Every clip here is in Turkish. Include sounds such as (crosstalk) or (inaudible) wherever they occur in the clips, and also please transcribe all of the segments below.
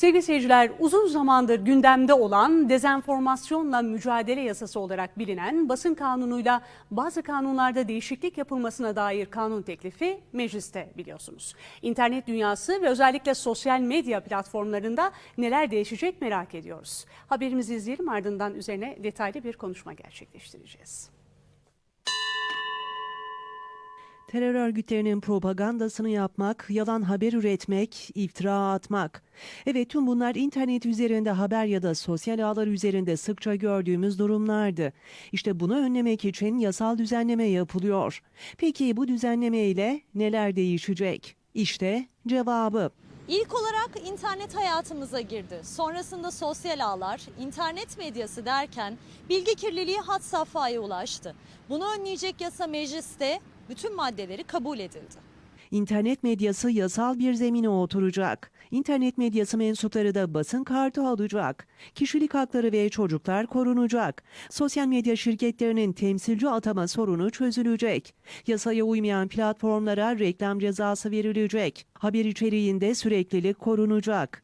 Sevgili seyirciler uzun zamandır gündemde olan dezenformasyonla mücadele yasası olarak bilinen basın kanunuyla bazı kanunlarda değişiklik yapılmasına dair kanun teklifi mecliste biliyorsunuz. İnternet dünyası ve özellikle sosyal medya platformlarında neler değişecek merak ediyoruz. Haberimizi izleyelim ardından üzerine detaylı bir konuşma gerçekleştireceğiz. Terör örgütlerinin propagandasını yapmak, yalan haber üretmek, iftira atmak. Evet tüm bunlar internet üzerinde haber ya da sosyal ağlar üzerinde sıkça gördüğümüz durumlardı. İşte bunu önlemek için yasal düzenleme yapılıyor. Peki bu düzenleme ile neler değişecek? İşte cevabı. İlk olarak internet hayatımıza girdi. Sonrasında sosyal ağlar, internet medyası derken bilgi kirliliği had safhaya ulaştı. Bunu önleyecek yasa mecliste bütün maddeleri kabul edildi. İnternet medyası yasal bir zemine oturacak. İnternet medyası mensupları da basın kartı alacak. Kişilik hakları ve çocuklar korunacak. Sosyal medya şirketlerinin temsilci atama sorunu çözülecek. Yasaya uymayan platformlara reklam cezası verilecek. Haber içeriğinde süreklilik korunacak.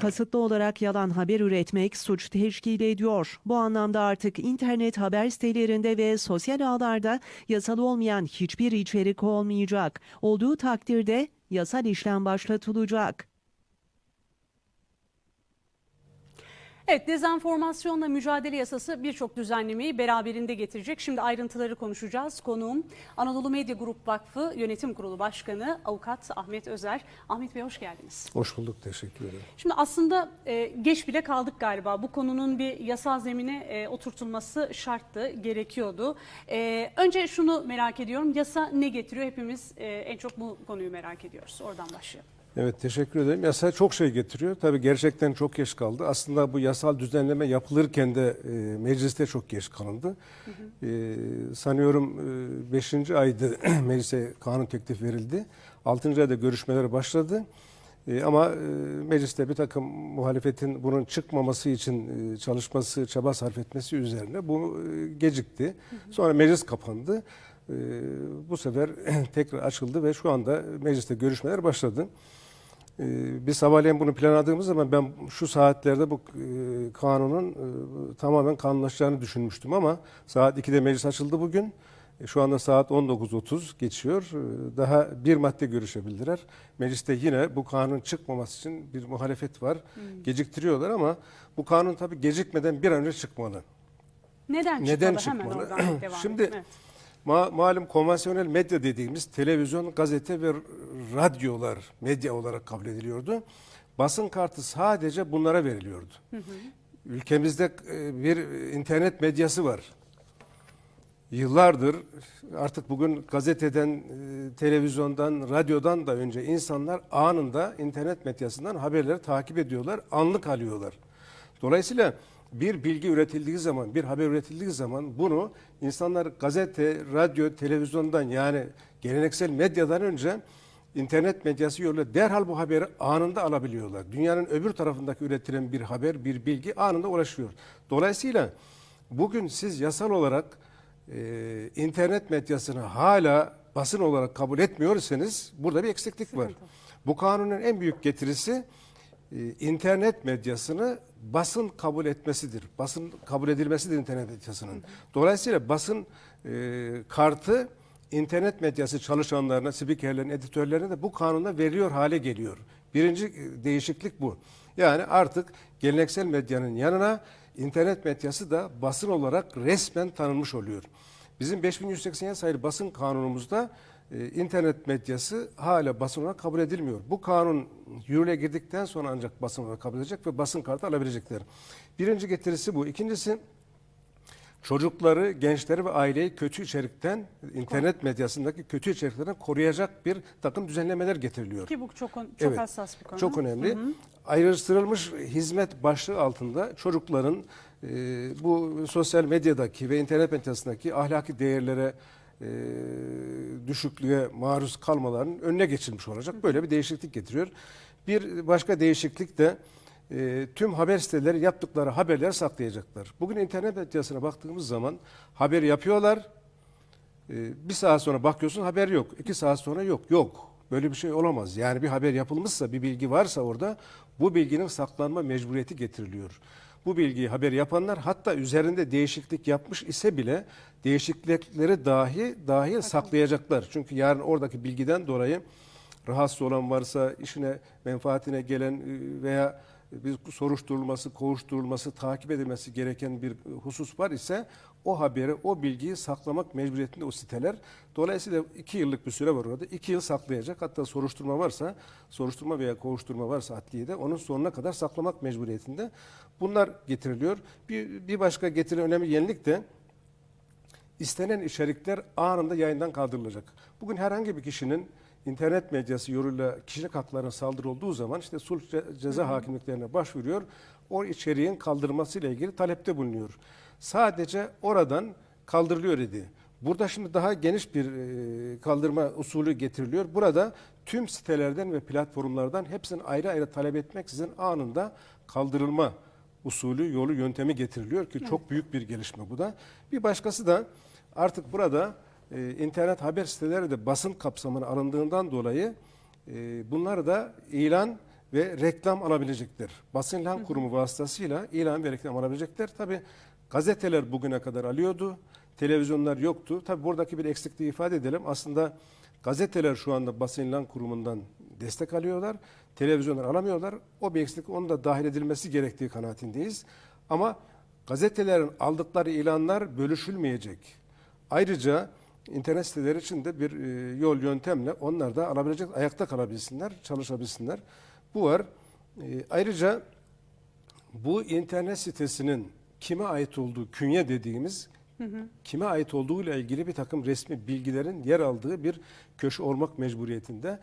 Kasıtlı olarak yalan haber üretmek suç teşkil ediyor. Bu anlamda artık internet haber sitelerinde ve sosyal ağlarda yasal olmayan hiçbir içerik olmayacak. Olduğu takdirde yasal işlem başlatılacak. Evet, dezenformasyonla mücadele yasası birçok düzenlemeyi beraberinde getirecek. Şimdi ayrıntıları konuşacağız. Konuğum Anadolu Medya Grup Vakfı Yönetim Kurulu Başkanı Avukat Ahmet Özer. Ahmet Bey hoş geldiniz. Hoş bulduk, teşekkür ederim. Şimdi aslında e, geç bile kaldık galiba. Bu konunun bir yasal zemine e, oturtulması şarttı, gerekiyordu. E, önce şunu merak ediyorum. Yasa ne getiriyor? Hepimiz e, en çok bu konuyu merak ediyoruz. Oradan başlayalım. Evet, teşekkür ederim. Yasa çok şey getiriyor. Tabii gerçekten çok geç kaldı. Aslında bu yasal düzenleme yapılırken de e, mecliste çok geç kalındı. E, sanıyorum 5. aydı (clears throat) meclise kanun teklif verildi. 6. ayda görüşmeler başladı. E, ama e, mecliste bir takım muhalefetin bunun çıkmaması için e, çalışması, çaba sarf etmesi üzerine bu e, gecikti. Sonra meclis kapandı. E, bu sefer (clears throat) tekrar açıldı ve şu anda mecliste görüşmeler başladı. Ee, Biz sabahleyin bunu planladığımız zaman ben şu saatlerde bu e, kanunun e, tamamen kanunlaşacağını düşünmüştüm ama saat 2'de meclis açıldı bugün. E, Şu anda saat 19.30 geçiyor. E, Daha bir madde görüşebildiler. Mecliste yine bu kanun çıkmaması için bir muhalefet var. Geciktiriyorlar ama bu kanun tabii gecikmeden bir an önce çıkmalı. Neden çıkmalı? Neden Hemen çıkmalı? oradan (clears throat) devam Şimdi. Evet. Ma- malum konvansiyonel medya dediğimiz televizyon, gazete ve radyolar medya olarak kabul ediliyordu. Basın kartı sadece bunlara veriliyordu. Ülkemizde e, bir internet medyası var. Yıllardır artık bugün gazeteden, e, televizyondan, radyodan da önce insanlar anında internet medyasından haberleri takip ediyorlar, anlık alıyorlar. Dolayısıyla bir bilgi üretildiği zaman, bir haber üretildiği zaman bunu insanlar gazete, radyo, televizyondan yani geleneksel medyadan önce internet medyası yoluyla derhal bu haberi anında alabiliyorlar. Dünyanın öbür tarafındaki üretilen bir haber, bir bilgi anında ulaşıyor. Dolayısıyla bugün siz yasal olarak e, internet medyasını hala basın olarak kabul etmiyorsanız burada bir eksiklik var. Bu kanunun en büyük getirisi internet medyasını basın kabul etmesidir. Basın kabul edilmesidir internet medyasının. Dolayısıyla basın e, kartı internet medyası çalışanlarına, spikerlerine, editörlerine de bu kanunda veriliyor hale geliyor. Birinci e, değişiklik bu. Yani artık geleneksel medyanın yanına internet medyası da basın olarak resmen tanınmış oluyor. Bizim 5187 sayılı basın kanunumuzda e, internet medyası hala basın olarak kabul edilmiyor. Bu kanun yürürlüğe girdikten sonra ancak basın olarak kabul edilecek ve basın kartı alabilecekler. Birinci getirisi bu. İkincisi çocukları, gençleri ve aileyi kötü içerikten, internet medyasındaki kötü içeriklerden koruyacak bir takım düzenlemeler getiriliyor. Ki bu çok, çok Evet, hassas bir konu. Çok önemli. Ayrıştırılmış hizmet başlığı altında çocukların e, bu sosyal medyadaki ve internet medyasındaki ahlaki değerlere e, düşüklüğe maruz kalmalarının önüne geçilmiş olacak. Böyle bir değişiklik getiriyor. Bir başka değişiklik de e, tüm haber siteleri yaptıkları haberleri saklayacaklar. Bugün internet medyasına baktığımız zaman haber yapıyorlar. E, bir saat sonra bakıyorsun haber yok. İki saat sonra yok. Yok. Böyle bir şey olamaz. Yani bir haber yapılmışsa, bir bilgi varsa orada bu bilginin saklanma mecburiyeti getiriliyor. Bu bilgiyi haber yapanlar hatta üzerinde değişiklik yapmış ise bile değişiklikleri dahi dahi saklayacaklar. Çünkü yarın oradaki bilgiden dolayı rahatsız olan varsa, işine, menfaatine gelen e, veya bir soruşturulması, kovuşturulması, takip edilmesi gereken bir husus var ise o haberi, o bilgiyi saklamak mecburiyetinde o siteler. Dolayısıyla iki yıllık bir süre var orada. İki yıl saklayacak. Hatta soruşturma varsa, soruşturma veya kovuşturma varsa adliyede onun sonuna kadar saklamak mecburiyetinde. Bunlar getiriliyor. Bir, bir başka getirilen önemli yenilik de istenen içerikler anında yayından kaldırılacak. Bugün herhangi bir kişinin internet medyası yoluyla kişilik haklarına saldırı olduğu zaman işte sulh ce- ceza hakimliklerine başvuruyor. O içeriğin kaldırılmasıyla ilgili talepte bulunuyor. Sadece oradan kaldırılıyor dedi. Burada şimdi daha geniş bir e, kaldırma usulü getiriliyor. Burada tüm sitelerden ve platformlardan hepsini ayrı ayrı talep etmeksizin anında kaldırılma usulü, yolu, yöntemi getiriliyor ki çok büyük bir gelişme bu da. Bir başkası da artık burada e, internet haber siteleri de basın kapsamına alındığından dolayı e, bunlar da ilan ve reklam alabilecekler. Basın ilan kurumu vasıtasıyla ilan ve reklam alabilecekler. Tabi gazeteler bugüne kadar alıyordu. Televizyonlar yoktu. Tabi buradaki bir eksikliği ifade edelim. Aslında gazeteler şu anda basın ilan kurumundan destek alıyorlar. Televizyonlar alamıyorlar. O bir eksiklik onu da dahil edilmesi gerektiği kanaatindeyiz. Ama gazetelerin aldıkları ilanlar bölüşülmeyecek. Ayrıca internet siteleri için de bir e, yol yöntemle onlar da alabilecek, ayakta kalabilsinler, çalışabilsinler. Bu var. E, ayrıca bu internet sitesinin kime ait olduğu, künye dediğimiz kime ait olduğu ile ilgili bir takım resmi bilgilerin yer aldığı bir köşe olmak mecburiyetinde.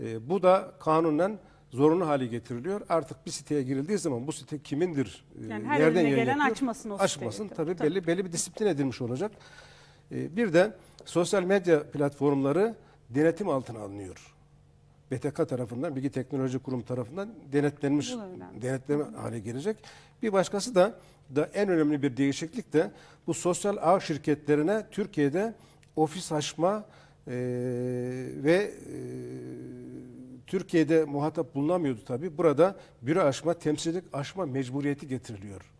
E, bu da kanunen zorunlu hale getiriliyor. Artık bir siteye girildiği zaman bu site kimindir? Yani her yayın gelen yapıyor? açmasın o Açmasın siteyi. tabii, Tabii. belli belli bir disiplin edilmiş olacak. Bir de sosyal medya platformları denetim altına alınıyor. BTK tarafından, Bilgi Teknoloji Kurumu tarafından denetlenmiş, denetleme hale gelecek. Bir başkası da, da en önemli bir değişiklik de bu sosyal ağ şirketlerine Türkiye'de ofis açma e, ve e, Türkiye'de muhatap bulunamıyordu tabii. Burada büro açma, temsilcilik açma mecburiyeti getiriliyor.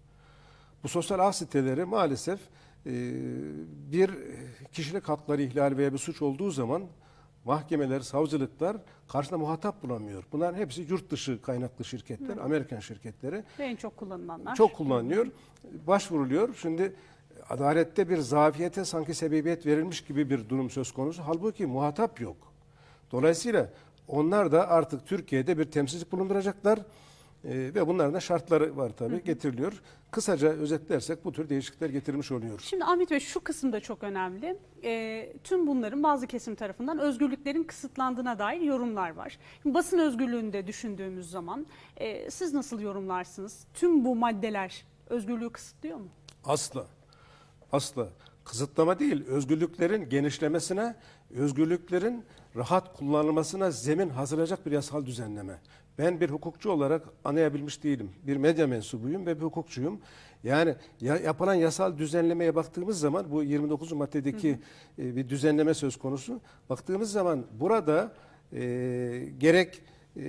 Bu sosyal ağ siteleri maalesef bir kişilik hakları ihlali veya bir suç olduğu zaman mahkemeler, savcılıklar karşısında muhatap bulamıyor. Bunların hepsi yurt dışı kaynaklı şirketler, Amerikan şirketleri. Ve en çok kullanılanlar. Çok kullanılıyor. Başvuruluyor. Şimdi adalette bir zafiyete sanki sebebiyet verilmiş gibi bir durum söz konusu. Halbuki muhatap yok. Dolayısıyla onlar da artık Türkiye'de bir temsilcilik bulunduracaklar. Ee, ve bunların da şartları var tabii getiriliyor. Kısaca özetlersek bu tür değişiklikler getirilmiş oluyor. Şimdi Ahmet Bey şu kısım da çok önemli. Ee, tüm bunların bazı kesim tarafından özgürlüklerin kısıtlandığına dair yorumlar var. Şimdi basın özgürlüğünü de düşündüğümüz zaman e, siz nasıl yorumlarsınız? Tüm bu maddeler özgürlüğü kısıtlıyor mu? Asla. Asla. Kısıtlama değil, özgürlüklerin genişlemesine, özgürlüklerin rahat kullanılmasına zemin hazırlayacak bir yasal düzenleme. Ben bir hukukçu olarak anlayabilmiş değilim. Bir medya mensubuyum ve bir hukukçuyum. Yani ya- yapılan yasal düzenlemeye baktığımız zaman bu 29. maddedeki e, bir düzenleme söz konusu. Baktığımız zaman burada e, gerek e,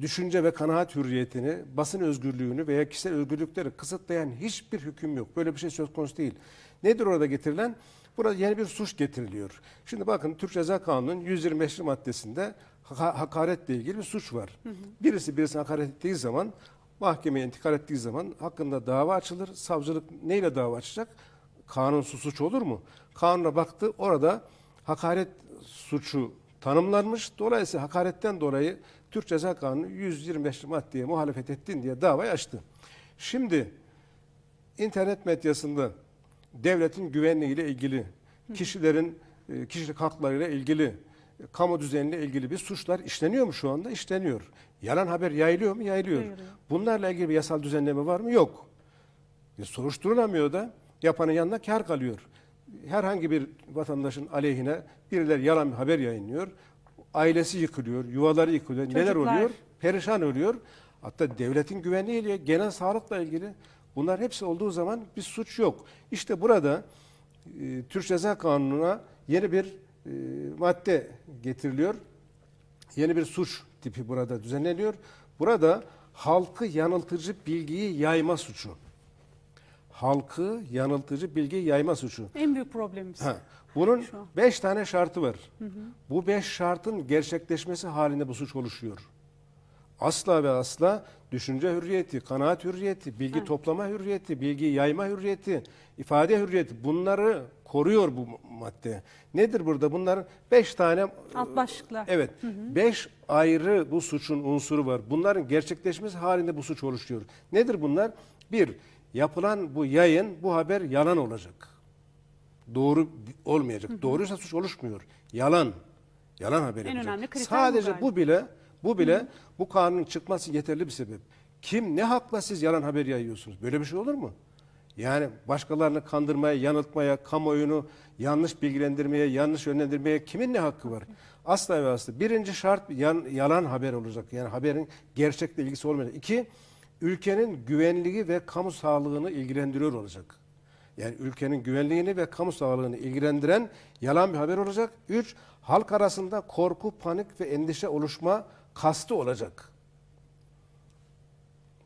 düşünce ve kanaat hürriyetini, basın özgürlüğünü veya kişisel özgürlükleri kısıtlayan hiçbir hüküm yok. Böyle bir şey söz konusu değil. Nedir orada getirilen? Burada yeni bir suç getiriliyor. Şimdi bakın Türk Ceza Kanunu'nun 125. maddesinde haka- hakaretle ilgili bir suç var. Birisi birisine hakaret ettiği zaman mahkemeye intikal ettiği zaman hakkında dava açılır. Savcılık neyle dava açacak? Kanunsuz suç olur mu? Kanuna baktı orada hakaret suçu tanımlanmış. Dolayısıyla hakaretten dolayı Türk Ceza Kanunu 125 maddeye muhalefet ettin diye davayı açtı. Şimdi internet medyasında devletin güvenliğiyle ilgili, kişilerin e, kişilik haklarıyla ilgili, kamu düzeniyle ilgili bir suçlar işleniyor mu şu anda? İşleniyor. Yalan haber yayılıyor mu? Yayılıyor. Yayılıyor. Bunlarla ilgili bir yasal düzenleme var mı? Yok. E, soruşturulamıyor da yapanın yanına kar kalıyor. Herhangi bir vatandaşın aleyhine birileri yalan bir haber yayınlıyor. Ailesi yıkılıyor, yuvaları yıkılıyor. Neler Çocuklar. oluyor? Perişan oluyor. Hatta devletin güvenliğiyle, genel sağlıkla ilgili bunlar hepsi olduğu zaman bir suç yok. İşte burada e, Türk Ceza Kanunu'na yeni bir e, madde getiriliyor. yeni bir suç tipi burada düzenleniyor. Burada halkı yanıltıcı bilgiyi yayma suçu. Halkı yanıltıcı bilgiyi yayma suçu. En büyük problemimiz. Ha, bunun beş tane şartı var. Bu beş şartın gerçekleşmesi halinde bu suç oluşuyor. Asla ve asla düşünce hürriyeti, kanaat hürriyeti, bilgi toplama hürriyeti, bilgi yayma hürriyeti, ifade hürriyeti bunları koruyor bu madde. Nedir burada? Bunların beş tane Alt başlıklar. Evet. Beş ayrı bu suçun unsuru var. Bunların gerçekleşmesi halinde bu suç oluşuyor. Nedir bunlar? Bir, yapılan bu yayın, bu haber yalan olacak. Doğru olmayacak. Doğruysa suç oluşmuyor. Yalan. Yalan haber En yapacak. önemli kriter bu Sadece galiba. bu bile bu bile bu kanunun çıkması yeterli bir sebep. Kim ne hakla siz yalan haber yayıyorsunuz? Böyle bir şey olur mu? Yani başkalarını kandırmaya, yanıltmaya, kamuoyunu yanlış bilgilendirmeye, yanlış yönlendirmeye kimin ne hakkı var? Asla ve asla. Birinci şart yan- yalan haber olacak. Yani haberin gerçekle ilgisi olmayacak. İki, ülkenin güvenliği ve kamu sağlığını ilgilendiriyor olacak. Yani ülkenin güvenliğini ve kamu sağlığını ilgilendiren yalan bir haber olacak. Üç, halk arasında korku, panik ve endişe oluşma kastı olacak.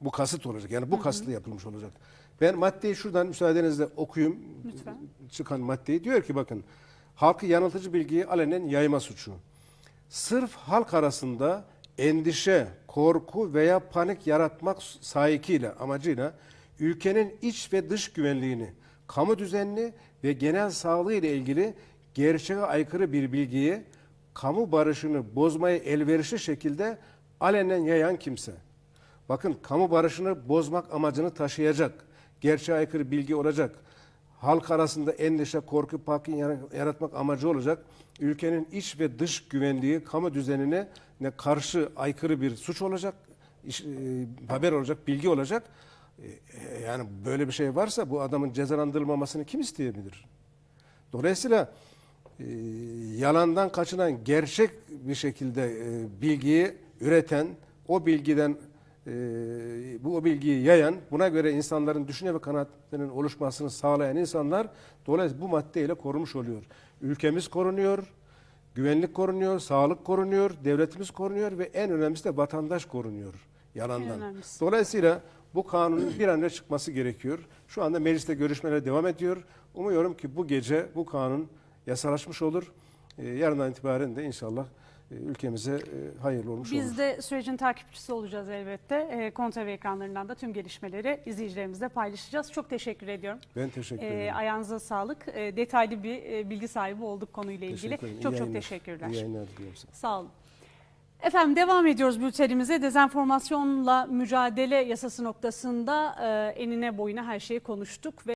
Bu kasıt olacak. Yani bu kastla yapılmış olacak. Ben maddeyi şuradan müsaadenizle okuyayım. Lütfen. Çıkan maddeyi diyor ki bakın. Halkı yanıltıcı bilgiyi alenen yayma suçu. Sırf halk arasında endişe, korku veya panik yaratmak sahikiyle, amacıyla ülkenin iç ve dış güvenliğini, kamu düzenini ve genel sağlığı ile ilgili gerçeğe aykırı bir bilgiyi kamu barışını bozmaya elverişli şekilde alenen yayan kimse. Bakın kamu barışını bozmak amacını taşıyacak, gerçeğe aykırı bilgi olacak, halk arasında endişe, korku, pakin yaratmak amacı olacak, ülkenin iç ve dış güvenliği, kamu düzenine ne karşı aykırı bir suç olacak, iş- e, haber olacak, bilgi olacak. E, yani böyle bir şey varsa bu adamın cezalandırılmamasını kim isteyebilir? Dolayısıyla e, yalandan kaçınan gerçek bir şekilde e, bilgiyi üreten, o bilgiden e, bu o bilgiyi yayan, buna göre insanların düşünce ve kanaatlerinin oluşmasını sağlayan insanlar dolayısıyla bu maddeyle korunmuş oluyor. Ülkemiz korunuyor, güvenlik korunuyor, sağlık korunuyor, devletimiz korunuyor ve en önemlisi de vatandaş korunuyor yalandan. Dolayısıyla bu kanunun bir an önce çıkması gerekiyor. Şu anda mecliste görüşmeler devam ediyor. Umuyorum ki bu gece bu kanun yasalaşmış olur. Ee, yarından itibaren de inşallah e, ülkemize e, hayırlı olmuş olur. Biz de sürecin takipçisi olacağız elbette. E, Konta ve ekranlarından da tüm gelişmeleri izleyicilerimizle paylaşacağız. Çok teşekkür ediyorum. Ben teşekkür E, ederim. ayağınıza sağlık. E, detaylı bir e, bilgi sahibi olduk konuyla ilgili. Ederim. İyi Çok çok yayınlar. teşekkürler. İyi yayınlar diliyorum sana. Sağ olun. Efendim devam ediyoruz bültenimize. Dezenformasyonla mücadele yasası noktasında e, enine boyuna her şeyi konuştuk ve